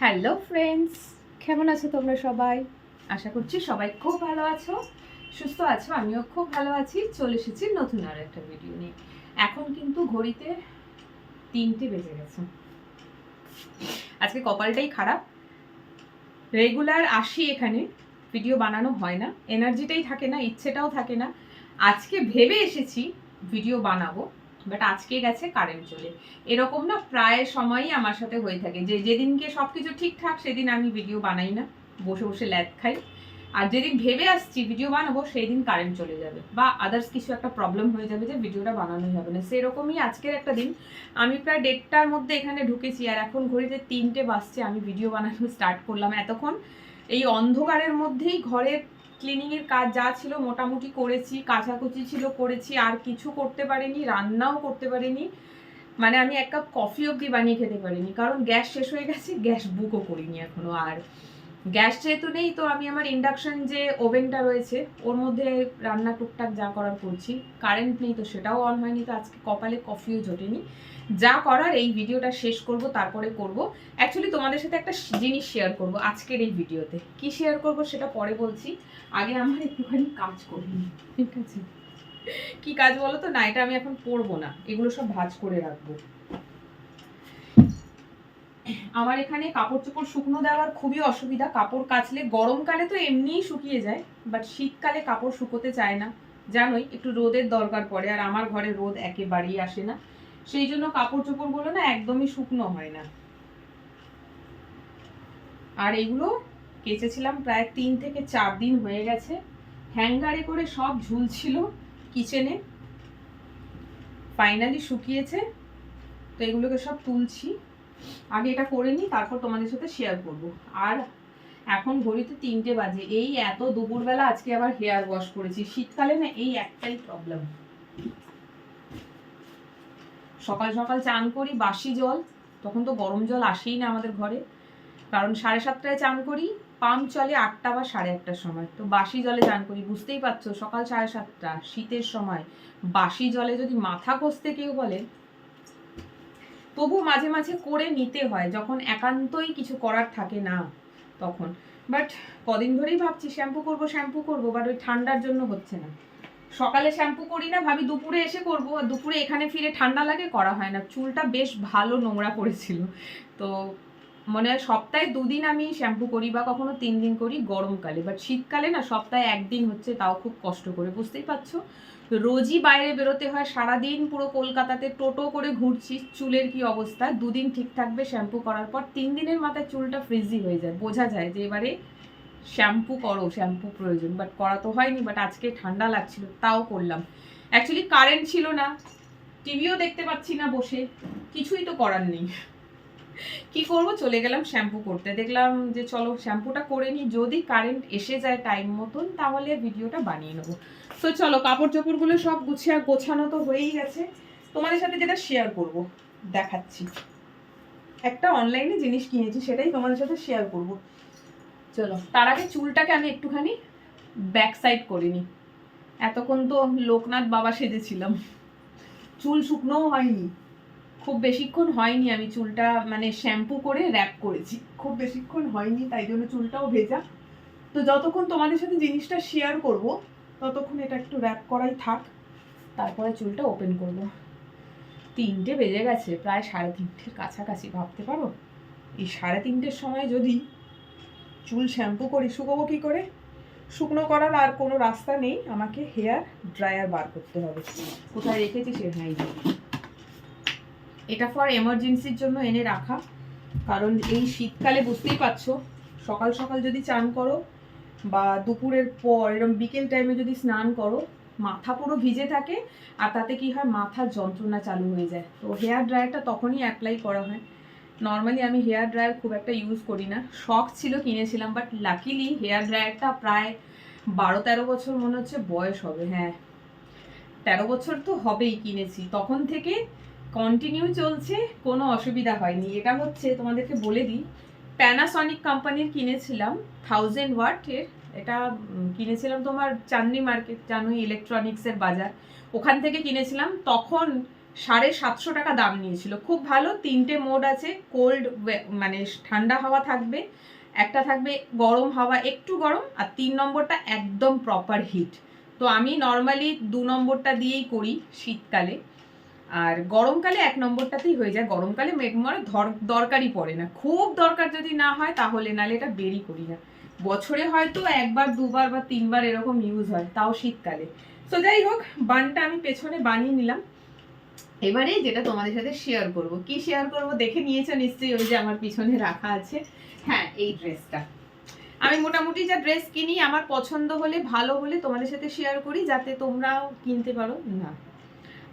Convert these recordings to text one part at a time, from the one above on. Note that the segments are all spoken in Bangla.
হ্যালো ফ্রেন্ডস কেমন আছো তোমরা সবাই? আশা করছি সবাই খুব ভালো আছো, সুস্থ আছো, আমিও খুব ভালো আছি। চলে এসেছি নতুন আর একটা ভিডিও নিয়ে। এখন কিন্তু ঘড়িতে তিনটে বেজে গেছে। আজকে কপালটাই খারাপ। রেগুলার আসি এখানে ভিডিও বানানো হয় না। এনার্জিটাই থাকে না, ইচ্ছেটাও থাকে না। আজকে ভেবে এসেছি ভিডিও বানাবো। বাট আজকে গেছে কারেন্ট চলে। এরকম না প্রায় সময়ই আমার সাথে হয়ে থাকে। যে যেদিনকে সব কিছু ঠিকঠাক, সেদিন আমি ভিডিও বানাই না। বসে বসে ল্যাদ খাই। আর যেদিন ভেবে আসছি ভিডিও বানাবো সেই দিন কারেন্ট চলে যাবে। বা আদার্স কিছু একটা প্রবলেম হয়ে যাবে যে ভিডিওটা বানানো যাবে না। সেরকমই আজকের একটা দিন। আমি প্রায় দেড়টার মধ্যে এখানে ঢুকেছি। আর এখন ঘড়িতে তিনটে বাজছে। আমি ভিডিও বানানো স্টার্ট করলাম এতক্ষণ। এই অন্ধকারের মধ্যেই ঘরের ক্লিনিংয়ের কাজ যা ছিল মোটামুটি করেছি, কাচাকুচি ছিল করেছি, আর কিছু করতে পারিনি, রান্নাও করতে পারিনি। মানে আমি এক কাপ কফি অবধি বানিয়ে খেতে পারিনি, কারণ গ্যাস শেষ হয়ে গেছে, গ্যাস বুকও করিনি এখনও। আর গ্যাস যেহেতু নেই, তো আমি আমার ইন্ডাকশন যে ওভেনটা রয়েছে, ওর মধ্যে রান্না টুকটাক যা করার করছি। কারেন্ট নেই তো সেটাও অন হয়নি, তো আজকে কপালে কফিও জোটেনি। যা করার এই ভিডিওটা শেষ করব তারপরে করব। অ্যাকচুয়ালি তোমাদের সাথে একটা জিনিস শেয়ার করব আজকের এই ভিডিওতে। কি শেয়ার করব সেটা পরে বলছি। আগে আমার একটুখানি কাজ করি ঠিক আছে। কি কাজ বলো তো? না এটা আমি এখন পরবো না। এগুলো সব ভাঁজ করে রাখব। আমার এখানে কাপড় চোপড় শুকনো দেওয়ার খুবই অসুবিধা। কাপড় কাচলে গরমকালে তো এমনিই শুকিয়ে যায় বাট শীতকালে কাপড় শুকোতে চায় না। জানোই একটু রোদের দরকার পড়ে আর আমার ঘরে রোদ একেবারেই আসে না। সেই জন্য কাপড় চোপড়গুলো না একদমই শুকনো হয় না। আর এগুলো কেচেছিলাম প্রায় তিন থেকে চার দিন হয়ে গেছে। হ্যাঙ্গারে করে সব ঝুলছিল কিচেনে। ফাইনালি শুকিয়েছে। তো এগুলোকে সব তুলছি। আগে এটা করে নিই, তারপর তোমাদের সাথে শেয়ার করব। আর এখন ঘড়িতে তিনটে বাজে। এই এত দুপুরবেলা আজকে আবার হেয়ার ওয়াশ করেছি। শীতকালে না এই একটাই প্রবলেম সকাল সকাল চান করি, বাসি জল। তখন তো গরম জল আসেই না আমাদের ঘরে। কারণ সাড়ে সাতটায় চান করি, পাম্প চলে আটটা বা সাড়ে আটটার সময়। তো বাসি জলে চান করি, বুঝতেই পারছ, সকাল সাড়ে সাতটা, শীতের সময়। বাসি জলে যদি মাথা কষতে কেউ বলে, তবু মাঝে মাঝে করে নিতে হয়, যখন একান্তই কিছু করার থাকে না তখন। বাট কদিন ধরেই ভাবছি, শ্যাম্পু করব শ্যাম্পু করব, বাট ওই ঠান্ডার জন্য হচ্ছে না। সকালে শ্যাম্পু করি না, ভাবি দুপুরে এসে করব। আর দুপুরে এখানে ফিরে ঠান্ডা লাগে, করা হয় না। চুলটা বেশ ভালো নোংরা পড়েছিল। তো মনে হয় সপ্তাহে দুদিন আমি শ্যাম্পু করি বা কখনো তিন দিন করি গরমকালে। বাট শীতকালে না, সপ্তাহে একদিন হচ্ছে, তাও খুব কষ্ট করে। বুঝতেই পারছ? রোজই বাইরে বেরোতে হয়, সারাদিন পুরো কলকাতাতে টোটো করে ঘুরছি, চুলের কি অবস্থা? দুদিন ঠিক থাকবে শ্যাম্পু করার পর তিন দিনের মাথায় চুলটা ফ্রিজি হয়ে যায়। বোঝা যায় যে এবারে শ্যাম্পু করো, শ্যাম্পু প্রয়োজন বাট করা তো হয়নি বাট আজকে ঠান্ডা লাগছিল, তাও করলাম। অ্যাকচুয়ালি কারেন্ট ছিল না টিভিও দেখতে পাচ্ছি না বসে, কিছুই তো করার নেই। কি করব, চলে গেলাম শ্যাম্পু করতে। দেখলাম যে চলো শ্যাম্পুটা করে নিই, যদি কারেন্ট এসে যায় টাইম মতন, তাহলে ভিডিওটা বানিয়ে নেব। তো চলো কাপড় চোপড়গুলো সব গুছিয়ে, গোছানো তো হয়েই গেছে। তোমাদের সাথে যেটা শেয়ার করব, দেখাচ্ছি। একটা অনলাইনে জিনিস কিনেছি, সেটাই তোমাদের সাথে শেয়ার করব। চলো। তার আগে চুলটাকে আমি একটুখানি ব্যাক সাইড এতক্ষণ তো লোকনাথ বাবা সেজেছিলাম। চুল শুকনোও হয়নি। খুব বেশিক্ষণ হয়নি আমি চুলটা মানে শ্যাম্পু করে র্যাপ করেছি। খুব বেশিক্ষণ হয়নি, তাই জন্য চুলটাও ভেজা। তো যতক্ষণ তোমাদের সাথে জিনিসটা শেয়ার করব, ততক্ষণ এটা একটু র্যাপ করাই থাক। তারপরে চুলটা ওপেন করব। তিনটে বেজে গেছে, প্রায় সাড়ে তিনটের কাছাকাছি, ভাবতে পারো? এই সাড়ে তিনটের সময় যদি চুল শ্যাম্পু করি, শুকোবো কী করে? শুকনো করার আর কোনো রাস্তা নেই, আমাকে হেয়ার ড্রায়ার বার করতে হবে। কোথায় রেখেছি সে হ্যাঁ এটা ফর এমার্জেন্সির জন্য এনে রাখা। কারণ এই শীতকালে বুঝতেই পারছ, সকাল সকাল যদি চান করো, বা দুপুরের পর এরকম বিকেল টাইমে যদি স্নান করো, মাথা পুরো ভিজে থাকে, আর তাতে কি হয়, মাথার যন্ত্রণা চালু হয়ে যায়। তো হেয়ার ড্রায়ারটা তখনই অ্যাপ্লাই করা হয়। নর্মালি আমি হেয়ার ড্রায়ার খুব একটা ইউজ করি না। শখ ছিল কিনেছিলাম বাট লাকিলি হেয়ার ড্রায়ারটা প্রায় বারো তেরো বছর মনে হচ্ছে বয়স হবে হ্যাঁ। তেরো বছর তো হবেই কিনেছি। তখন থেকে কন্টিনিউ চলছে, কোনো অসুবিধা হয়নি। এটা হচ্ছে, তোমাদেরকে বলে দিই প্যানাসনিক কোম্পানির কিনেছিলাম থাউজেন্ড ওয়াটের এটা কিনেছিলাম তোমার চাঁদনি মার্কেট জানোই ইলেকট্রনিক্সের বাজার। ওখান থেকে কিনেছিলাম। তখন সাড়ে সাতশো টাকা দাম নিয়েছিল। খুব ভালো, তিনটে মোড আছে কোল্ড মানে ঠান্ডা হাওয়া থাকবে, একটা থাকবে গরম হাওয়া, একটু গরম, আর তিন নম্বরটা একদম প্রপার হিট তো আমি নর্মালি দু নম্বরটা দিয়েই করি শীতকালে। আর গরমকালে এক নম্বরটাতেই হয়ে যায়। গরমকালে মেঘমরে দরকারই পড়ে না। খুব দরকার যদি না হয়, তাহলে নালে এটা বেরি করি না। বছরে হয়তো একবার, দুবার বা তিনবার এরকম ইউজ হয়, তাও শীতকালে। তো যাই হোক, বানটা আমি পেছনে বানিয়ে নিলাম। এবারে যেটা তোমাদের সাথে শেয়ার করব। কি শেয়ার করব? দেখে নিয়েছো নিশ্চয়ই ওই যে আমার পিছনে রাখা আছে। হ্যাঁ এই ড্রেসটা আমি মোটামুটি যা ড্রেস কিনি, আমার পছন্দ হলে, ভালো হলে তোমাদের সাথে শেয়ার করি, যাতে তোমরাও কিনতে পারো। না।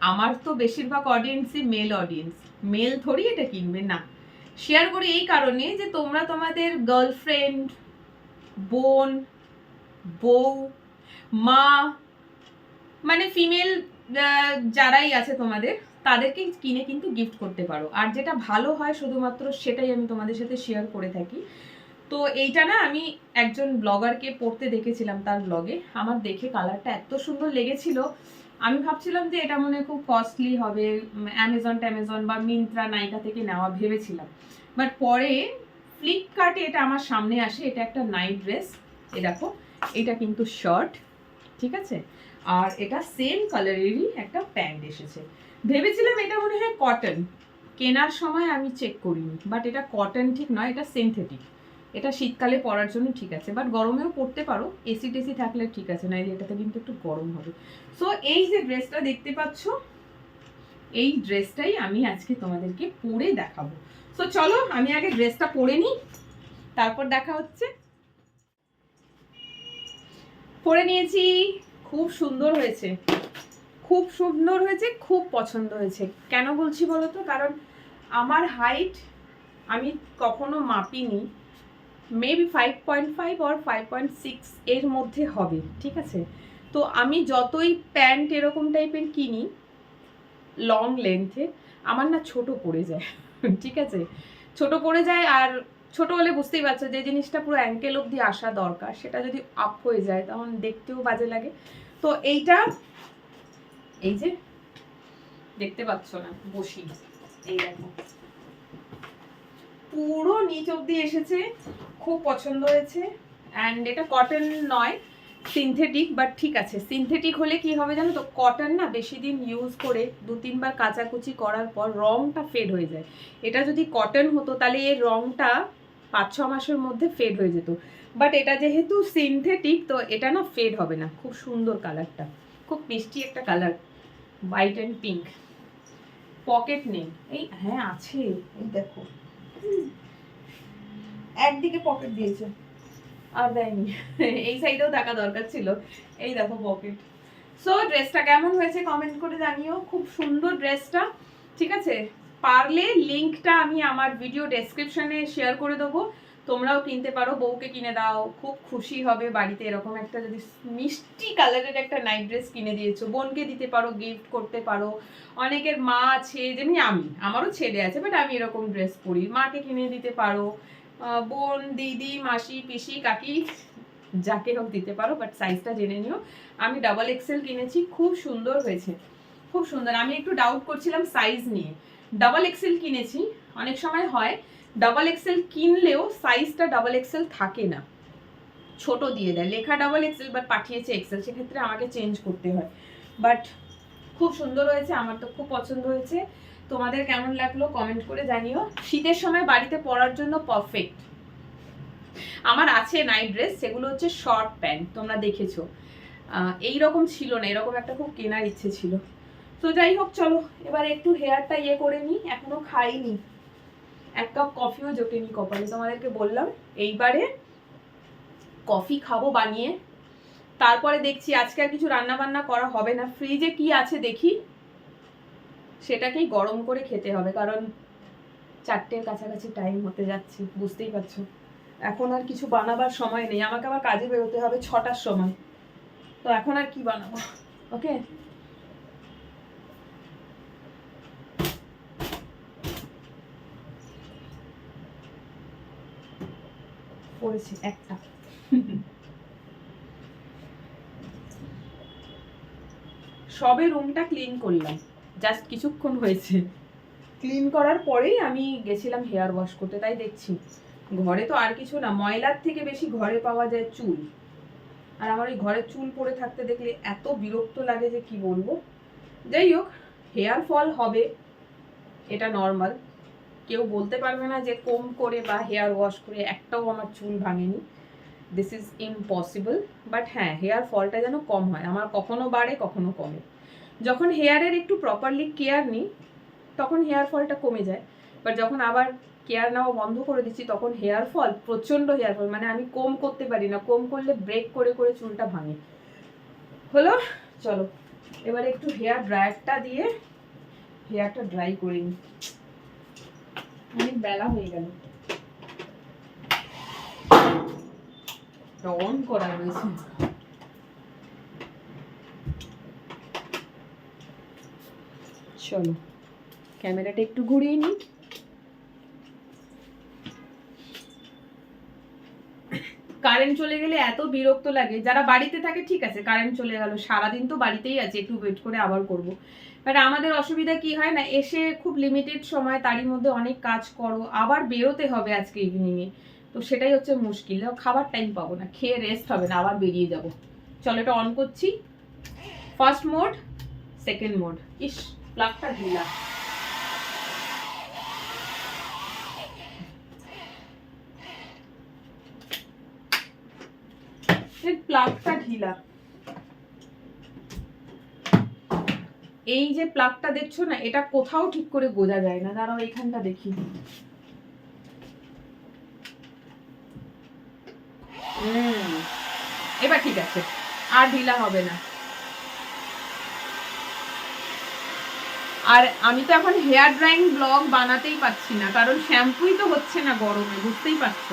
আমার তো বেশিরভাগ অডিয়েন্সই মেল অডিয়েন্স মেল থরি এটা কিনবে, না। শেয়ার করি এই কারণে যে তোমরা তোমাদের গার্লফ্রেন্ড বোন, বউ, মা মানে ফিমেল যারাই আছে তোমাদের, তাদেরকে কিনে কিন্তু গিফট করতে পারো। আর যেটা ভালো হয় শুধুমাত্র সেটাই আমি তোমাদের সাথে শেয়ার করে থাকি। তো এইটা না আমি একজন ব্লগারকে পড়তে দেখেছিলাম তার ব্লগে আমার দেখে কালারটা এত সুন্দর লেগেছিল। আমি ভাবছিলাম যে এটা মনে খুব কস্টলি হবে অ্যামাজন ট্যামাজন বা মিন্ত্রা নাইকা থেকে নেওয়া ভেবেছিলাম। বাট পরে ফ্লিপকার্টে এটা আমার সামনে আসে, এটা একটা নাইট ড্রেস এ দেখো, এটা কিন্তু শার্ট ঠিক আছে? আর এটা সেম কালারেরই একটা প্যান্ট এসেছে। ভেবেছিলাম এটা মনে হয় কটন কেনার সময় আমি চেক করিনি বাট এটা কটন ঠিক নয়, এটা সিনথেটিক এটা শীতকালে পরার জন্য ঠিক আছে বাট গরমেও পরতে পারো এসি টেসি থাকলে ঠিক আছে, নাইলে এটাতে কিন্তু একটু গরম হবে। সো এই যে ড্রেসটা দেখতে পাচ্ছ, এই ড্রেসটাই আমি আজকে তোমাদেরকে পরে দেখাবো। সো চলো, আমি আগে ড্রেসটা পরে নিই, তারপর দেখা হচ্ছে। পরে নিয়েছি। খুব সুন্দর হয়েছে। খুব সুন্দর হয়েছে, খুব পছন্দ হয়েছে। কেন বলছি বলো তো কারণ আমার হাইট আমি কখনো মাপিনি। মেবি ফাইভ পয়েন্ট ফাইভ আর ফাইভ পয়েন্ট সিক্স এর মধ্যে হবে, ঠিক আছে? তো আমি যতই প্যান্ট এরকম টাইপের কিনি লং লেন্থে আমার না ছোট পড়ে যায়, ঠিক আছে? ছোট পড়ে যায় আর ছোট হলে বুঝতেই পারছ যে জিনিসটা পুরো অ্যাঙ্কেল অবধি আসা দরকার, সেটা যদি আপ হয়ে যায় তখন দেখতেও বাজে লাগে। তো এইটা, এই যে, দেখতে পাচ্ছ না, বসি, এই দেখো। পুরো নিচ অব্দি এসেছে, খুব পছন্দ হয়েছে অ্যান্ড এটা কটন নয় সিনথেটিক বাট ঠিক আছে। সিনথেটিক হলে কি হবে জানো তো কটন না বেশি দিন ইউজ করে দু তিনবার কাচাকুচি করার পর রংটা ফেড হয়ে যায়। এটা যদি কটন হতো, তাহলে এর রংটা পাঁচ ছ মাসের মধ্যে ফেড হয়ে যেত। বাট এটা যেহেতু সিনথেটিক তো এটা না ফেড হবে না। খুব সুন্দর কালারটা খুব মিষ্টি একটা colour white and pink pocket নেই এই হ্যাঁ আছে। এই দেখো। একদিকে পকেট দিয়েছে। আর দেয়নি। এই সাইডেও থাকা দরকার ছিল। এই দেখো পকেট সো ড্রেসটা কেমন হয়েছে? কমেন্ট করে জানিও। খুব সুন্দর ড্রেসটা ঠিক আছে? পারলে লিঙ্কটা আমি আমার ভিডিও ডেসক্রিপশনে শেয়ার করে দেবো। তোমরাও কিনতে পারো, বউকে কিনে দাও, খুব খুশি হবে বাড়িতে এরকম একটা যদি মিষ্টি কালারের একটা নাইট ড্রেস কিনে দিয়েছ, বোনকে দিতে পারো গিফট করতে পারো। অনেকের মা আছে, যেমনি আমি, আমারও ছেলে আছে বাট আমি এরকম ড্রেস পরি। মাকে কিনে দিতে পারো বোন, দিদি, মাসি, পিসি, কাকি, যাকে হোক দিতে পারো বাট সাইজটা জেনে নিও। আমি ডাবল এক্সেল কিনেছি, খুব সুন্দর হয়েছে। খুব সুন্দর। আমি একটু ডাউট করছিলাম সাইজ নিয়ে। ডাবল এক্সেল কিনেছি, অনেক সময় হয় ডাবল এক্সেল কিনলেও সাইজটা ডাবল এক্সেল থাকে না। ছোট দিয়ে দেয়, লেখা ডাবল এক্সেল বাট পাঠিয়েছে এক্সেল সেক্ষেত্রে আমাকে চেঞ্জ করতে হয়। বাট খুব সুন্দর হয়েছে, আমার তো খুব পছন্দ হয়েছে। তোমাদের কেমন লাগল কমেন্ট করে জানিও। শীতের সময় বাড়িতে পরার জন্য পারফেক্ট আমার আছে নাইট ড্রেস সেগুলো হচ্ছে শর্ট প্যান্ট তোমরা দেখেছ। এই রকম ছিল না, এরকম একটা খুব কেনার ইচ্ছে ছিল। তো যাই হোক, চলো, এবার একটু হেয়ারটা ইয়ে করে নিই, এখনও খাইনি। এক কাপ কফিও জোটেনি কপালে, তোমাদেরকে বললাম। এইবারে কফি খাব বানিয়ে। তারপরে দেখছি আজকে আর কিছু রান্না বান্না করা হবে না। ফ্রিজে কি আছে দেখি। সেটাকেই গরম করে খেতে হবে, কারণ চারটের কাছাকাছি টাইম হতে যাচ্ছে, বুঝতেই পারছ। এখন আর কিছু বানাবার সময় নেই, আমাকে আবার কাজে বেরোতে হবে ছটার সময়। তো এখন আর কি বানাবো? ওকে পড়েছি একটা। সবে রুমটা ক্লিন করলাম। জাস্ট কিছুক্ষণ হয়েছে। ক্লিন করার পরেই আমি গেছিলাম হেয়ার ওয়াশ করতে, তাই দেখছি। ঘরে তো আর কিছু না, ময়লার থেকে বেশি ঘরে পাওয়া যায় চুল। আর আমার ওই ঘরে চুল পড়ে থাকতে দেখলে এত বিরক্ত লাগে যে কি বলব? যাই হোক হেয়ার ফল হবে। এটা নর্মাল কেউ বলতে পারবে না যে কম করে বা হেয়ার ওয়াশ করে একটাও আমার চুল ভাঙেনি। দিস ইজ ইম্পসিবল বাট হ্যাঁ হেয়ার ফলটা যেন কম হয়। আমার কখনো বাড়ে, কখনো কমে। যখন হেয়ারের একটু প্রপারলি কেয়ার নিই, তখন হেয়ার ফলটা কমে যায়। বাট যখন আবার কেয়ার নেওয়া বন্ধ করে দিচ্ছি, তখন হেয়ার ফল প্রচণ্ড হেয়ার ফল মানে আমি কম করতে পারি না। কম করলে ব্রেক করে করে চুলটা ভাঙে। হলো? চলো। এবারে একটু হেয়ার ড্রায়ারটা দিয়ে হেয়ারটা ড্রাই করে নিই। অনেক বেলা হয়ে গেল। অন করা রয়েছে। চলো, ক্যামেরাটা একটু ঘুরিয়ে নিই। কারেন্ট চলে গেলে এত বিরক্ত লাগে। যারা বাড়িতে থাকে, ঠিক আছে, কারেন্ট চলে গেল। সারাদিন তো বাড়িতেই আছে, একটু ওয়েট করে আবার করব। বাট আমাদের অসুবিধা কি হয় না, এসে খুব লিমিটেড সময় তারই মধ্যে অনেক কাজ করো, আবার বেরোতে হবে আজকে ইভিনিংয়ে তো সেটাই হচ্ছে মুশকিল খাবার টাইম পাবো না, খেয়ে রেস্ট হবে না, আবার বেরিয়ে যাব। চলো এটা অন করছি। ফার্স্ট মোড সেকেন্ড মোড ইস প্লাগটা ঢিলা প্লাগটা ঢিলা এই যে প্লাগটা দেখছ না, এটা কোথাও ঠিক করে বোঝা যায় না। দাঁড়াও, এইখানটা দেখি। এবার ঠিক আছে। আর ঢিলা হবে না। আর আমি তো এখন হেয়ার ড্রাইং ব্লগ বানাতেই পারছি না, কারণ শ্যাম্পুই তো হচ্ছে না গরমে, বুঝতেই পারছ।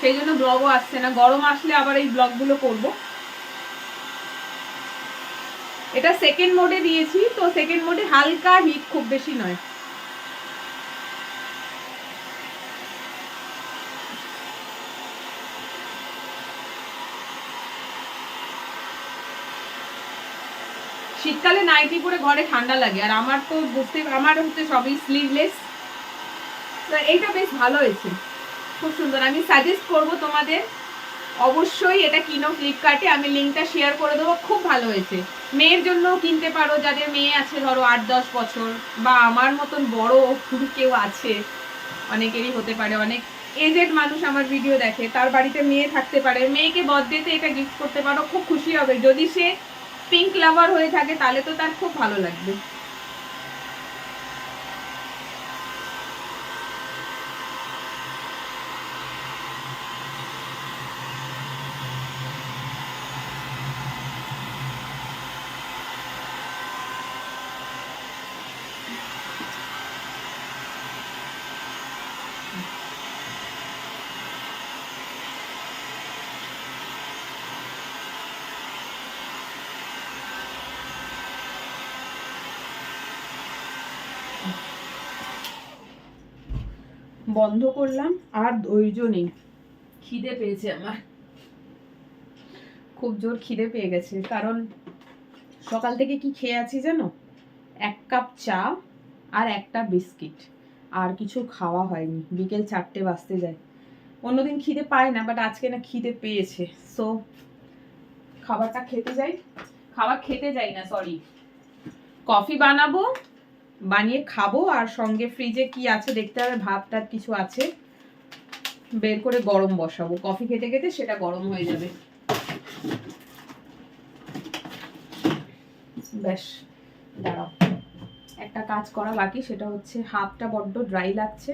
সেই জন্য ব্লগও আসছে না। গরম আসলে আবার এই ব্লগগুলো করব। এটা সেকেন্ড মোডে দিয়েছি, তো সেকেন্ড মোডে হালকা হিট খুব বেশি নয়। শীতকালে নাইটি পরে ঘরে ঠান্ডা লাগে, আর আমার তো বুঝতে, আমার হচ্ছে সবই স্লিভলেস এইটা বেশ ভালো হয়েছে, খুব সুন্দর। আমি সাজেস্ট করব তোমাদের অবশ্যই এটা কিনো ফ্লিপকার্টে, আমি লিঙ্কটা শেয়ার করে দেবো, খুব ভালো হয়েছে। মেয়ের জন্য কিনতে পারো, যাদের মেয়ে আছে, ধরো আট, দশ বছর, বা আমার মতন বড় কেউ আছে, অনেকেরই হতে পারে, অনেক এজেড মানুষ আমার ভিডিও দেখে, তার বাড়িতে মেয়ে থাকতে পারে, মেয়েকে বার্থডেতে এটা গিফট করতে পারো, খুব খুশি হবে। যদি সে পিঙ্ক লাভার হয়ে থাকে, তাহলে তো তার খুব ভালো লাগবে। বন্ধ করলাম, আর ধৈর্য নেই। খিদে পেয়েছে আমার। খুব জোর খিদে পেয়ে গেছে, কারণ সকাল থেকে কি খেয়ে আছি জানো? এক কাপ চা আর একটা বিস্কিট। আর কিছু খাওয়া হয়নি, বিকেল চারটে বাজতে যায়। অন্যদিন খিদে পায় না বাট আজকে না খিদে পেয়েছে। সো খাবারটা খেতে যাই। খাবার খেতে যাই না সরি কফি বানাবো বানিয়ে খাব, আর সঙ্গে ফ্রিজে কি আছে দেখতে হবে ভাত টাত কিছু আছে। বের করে গরম বসাবো। কফি খেতে খেতে সেটা গরম হয়ে যাবে। ব্যাস, দাঁড়াও। একটা কাজ করা বাকি, সেটা হচ্ছে হাতটা বড্ড ড্রাই লাগছে।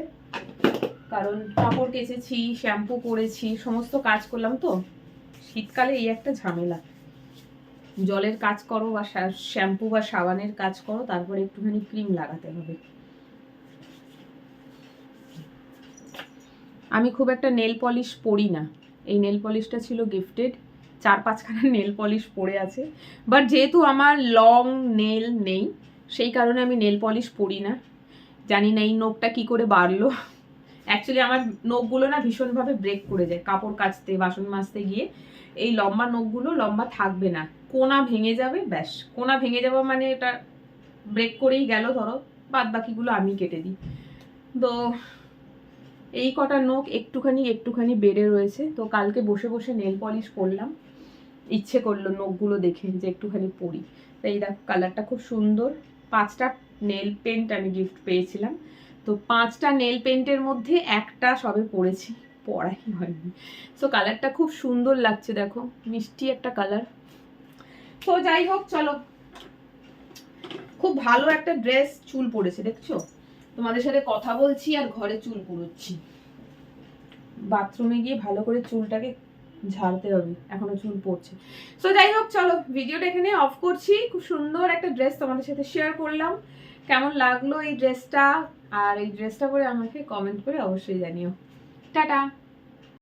কারণ কাপড় কেচেছি শ্যাম্পু করেছি, সমস্ত কাজ করলাম তো। শীতকালে এই একটা ঝামেলা। জলের কাজ করো বা শ্যাম্পু বা সাবানের কাজ করো, তারপরে একটুখানি ক্রিম লাগাতে হবে। আমি খুব একটা নেল পলিশ পরি না। এই নেল পলিশটা ছিল গিফটেড চার পাঁচখানা নেল পলিশ পড়ে আছে। বাট যেহেতু আমার লং নেল নেই, সেই কারণে আমি নেল পলিশ পরি না। জানি না এই নখটা কি করে বাড়লো। অ্যাকচুয়ালি আমার নখগুলো না ভীষণভাবে ব্রেক করে যায়। কাপড় কাচতে, বাসন মাজতে গিয়ে এই লম্বা নখগুলো লম্বা থাকবে না। কোনা ভেঙে যাবে, ব্যাস। কোনা ভেঙে যাওয়া মানে এটা ব্রেক করেই গেল, ধরো। বাদ বাকিগুলো আমি কেটে দিই। তো এই কটা নখ একটুখানি একটুখানি বেড়ে রয়েছে। তো কালকে বসে বসে নেল পলিশ করলাম। ইচ্ছে করল নখগুলো দেখে যে একটুখানি পরি। তো এই দেখো কালারটা খুব সুন্দর। পাঁচটা নেল পেন্ট আমি গিফট পেয়েছিলাম। তো পাঁচটা নেল পেন্টের মধ্যে একটা সবে পড়েছি, পড়াই হয়নি। সো কালারটা খুব সুন্দর লাগছে, দেখো, মিষ্টি একটা কালার তো যাই হোক, চলো। খুব ভালো একটা ড্রেস চুল পড়েছে, দেখছ? তোমাদের সাথে কথা বলছি আর ঘরে চুল কুড়োচ্ছি বাথরুমে গিয়ে ভালো করে চুলটাকে ঝাড়তে হবে, এখনও চুল পড়ছে। সো যাই হোক, চলো ভিডিওটা এখানে অফ করছি। খুব সুন্দর একটা ড্রেস তোমাদের সাথে শেয়ার করলাম। কেমন লাগল এই ড্রেসটা আর এই ড্রেসটা পরে আমাকে কমেন্ট করে অবশ্যই জানিও। টাটা!